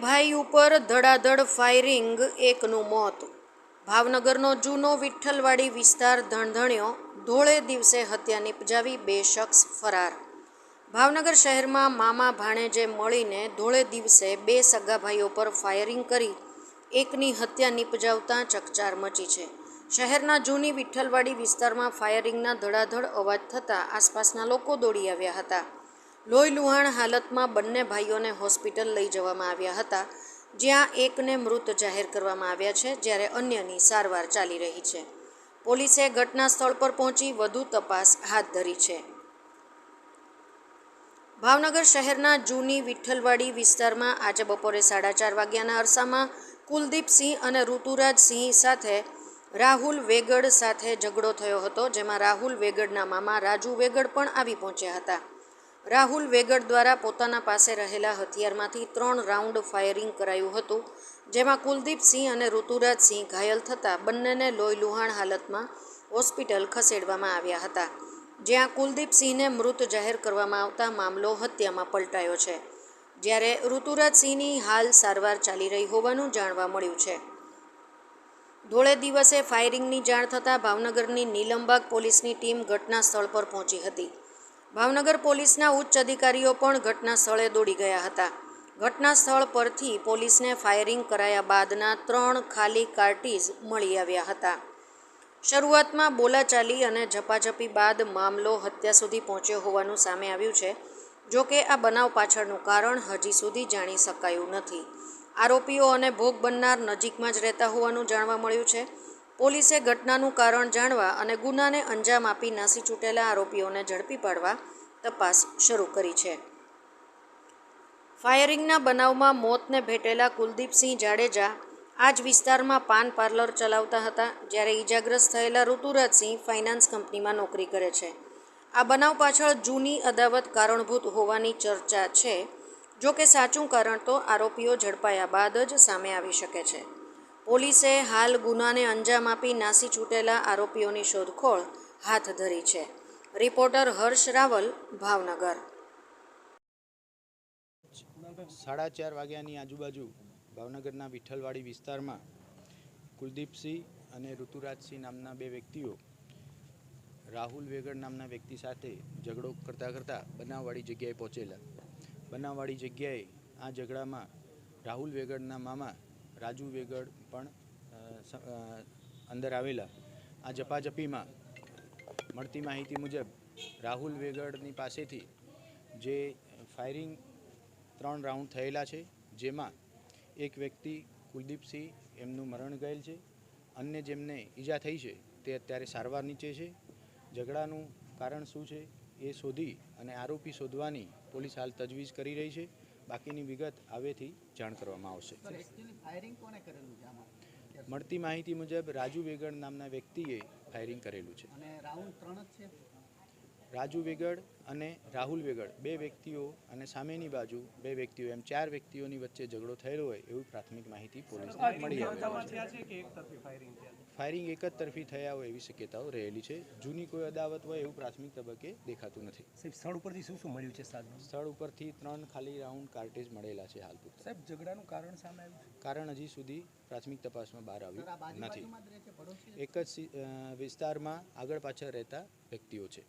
ભાઈ ઉપર ધડાધડ ફાયરિંગ એકનું મોત. ભાવનગરનો જૂનો વિઠ્ઠલવાડી વિસ્તાર ધણધણ્યો, ધોળે દિવસે હત્યા નિપજાવી બે શખ્સ ફરાર. ભાવનગર શહેરમાં મામા ભાણેજે મળીને ધોળે દિવસે બે સગા ભાઈઓ પર ફાયરિંગ કરી, એકની હત્યા નિપજાવતા ચકચાર મચી છે. શહેરના જૂની વિઠ્ઠલવાડી વિસ્તારમાં ફાયરિંગના ધડાધડ અવાજ થતાં આસપાસના લોકો દોડી આવ્યા હતા. લોહી લુહાણ હાલતમાં બંને ભાઈઓને હોસ્પિટલ લઈ જવામાં આવ્યા હતા, જ્યાં એકને મૃત જાહેર કરવામાં આવ્યા છે, જ્યારે અન્યની સારવાર ચાલી રહી છે. પોલીસે ઘટના સ્થળ પર પહોંચી વધુ તપાસ હાથ ધરી છે. ભાવનગર શહેરના જૂની વિઠ્ઠલવાડી વિસ્તારમાં આજે બપોરે સાડા ચાર વાગ્યાના અરસામાં કુલદીપસિંહ અને ઋતુરાજસિંહ સાથે રાહુલ વેગડ સાથે ઝઘડો થયો હતો, જેમાં રાહુલ વેગડના મામા રાજુ વેગડ પણ આવી પહોંચ્યા હતા. રાહુલ વેગડ દ્વારા પોતાના પાસે રહેલા હથિયારમાંથી ત્રણ રાઉન્ડ ફાયરિંગ કરાયું હતું, જેમાં કુલદીપસિંહ અને ઋતુરાજસિંહ ઘાયલ થતાં બંનેને લોહી લુહાણ હાલતમાં હોસ્પિટલ ખસેડવામાં આવ્યા હતા, જ્યાં કુલદીપસિંહને મૃત જાહેર કરવામાં આવતા મામલો હત્યામાં પલટાયો છે. જ્યારે ઋતુરાજસિંહની હાલ સારવાર ચાલી રહી હોવાનું જાણવા મળ્યું છે. ધોળે દિવસે ફાયરિંગની જાણ થતાં ભાવનગરની નીલમબાગ પોલીસની ટીમ ઘટના સ્થળ પર પહોંચી હતી. ભાવનગર પોલીસના ઉચ્ચ અધિકારીઓ પણ ઘટના સ્થળે દોડી ગયા હતા. ઘટના સ્થળ પરથી પોલીસને ફાયરિંગ કરાયા બાદના ત્રણ ખાલી કાર્ટીઝ મળી આવ્યા હતા. શરૂઆતમાં બોલાચાલી અને ઝપાઝપી બાદ મામલો હત્યા સુધી પહોંચ્યો હોવાનું સામે આવ્યું છે. જો કે આ બનાવ પાછળનું કારણ હજી સુધી જાણી શકાયું નથી. આરોપીઓ અને ભોગ બનનાર નજીકમાં જ રહેતા હોવાનું જાણવા મળ્યું છે. પોલીસે ઘટનાનું કારણ જાણવા અને ગુનાને અંજામ આપી નાસી છૂટેલા આરોપીઓને ઝડપી પાડવા તપાસ શરૂ કરી છે. ફાયરિંગના બનાવમાં મોતને ભેટેલા કુલદીપસિંહ જાડેજા આ જ વિસ્તારમાં પાન પાર્લર ચલાવતા હતા, જ્યારે ઈજાગ્રસ્ત થયેલા ઋતુરાજસિંહ ફાઇનાન્સ કંપનીમાં નોકરી કરે છે. આ બનાવ પાછળ જૂની અદાવત કારણભૂત હોવાની ચર્ચા છે. જો કે સાચું કારણ તો આરોપીઓ ઝડપાયા બાદ જ સામે આવી શકે છે. પોલીસે હાલ ગુનાને અંજામ આપી નાસી છૂટેલા આરોપીઓની શોધખોળ હાથ ધરી છે. રિપોર્ટર હર્ષ રાવલ, ભાવનગર. સાડા ચાર વાગ્યાની આજુબાજુ ભાવનગરના વિઠ્ઠલવાડી વિસ્તારમાં કુલદીપસિંહ અને ઋતુરાજસિંહ નામના બે વ્યક્તિઓ રાહુલ વેગડ નામના વ્યક્તિ સાથે ઝઘડો કરતાં કરતાં બનાવવાળી જગ્યાએ પહોંચેલા. બનાવવાળી જગ્યાએ આ ઝઘડામાં રાહુલ વેગડના મામા રાજુ વેગડ પણ અંદર આવેલા. આ જપાજપીમાં મળતી માહિતી મુજબ, રાહુલ વેગડની પાસેથી જે ફાયરિંગ ત્રણ રાઉન્ડ થયેલા છે, જેમાં એક વ્યક્તિ કુલદીપસિંહ એમનું મરણ ગયેલ છે, અન્ય જેમને ઈજા થઈ છે, તે અત્યારે સારવાર નીચે છે. ઝઘડાનું કારણ શું છે, એ શોધી અને આરોપી શોધવાની પોલીસ હાલ તજવીજ કરી રહી છે. બાકીની વિગત હવેથી જાણ કરવામાં આવશે. સર એકચ્યુઅલી ફાયરિંગ કોને કરેલું છે આમાં? મળતી માહિતી મુજબ રાજુ વેગડ નામના વ્યક્તિએ ફાયરિંગ કરેલું છે. અને રાઉન્ડ ત્રણ જ છે? રાજુ વેગડ અને રાહુલ વેગડ બે વ્યક્તિઓ અને સામેની બાજુ બે વ્યક્તિઓ એમ ચાર વ્યક્તિઓની વચ્ચે ઝઘડો થયેલો હોય એવી પ્રાથમિક માહિતી પોલીસને મળી આવી છે? ફાયરિંગ એક જ તરફી થયા હોય એવી શક્યતાઓ રહેલી છે. જૂની કોઈ અદાવત હોય એવું પ્રાથમિક તબક્કે દેખાતું નથી. સાહેબ સ્થળ ઉપરથી શું શું મળ્યું છે સ્થળ ઉપરથી ત્રણ ખાલી રાઉન્ડ કાર્ટેજ મળેલા છે હાલ પૂરતા. સાહેબ ઝઘડાનું કારણ સામે આવ્યું કારણ હજી સુધી પ્રાથમિક તપાસમાં બહાર આવ્યું નથી. એક જ સી- વિસ્તારમાં આગળ પાછળ રહેતા વ્યક્તિઓ છે.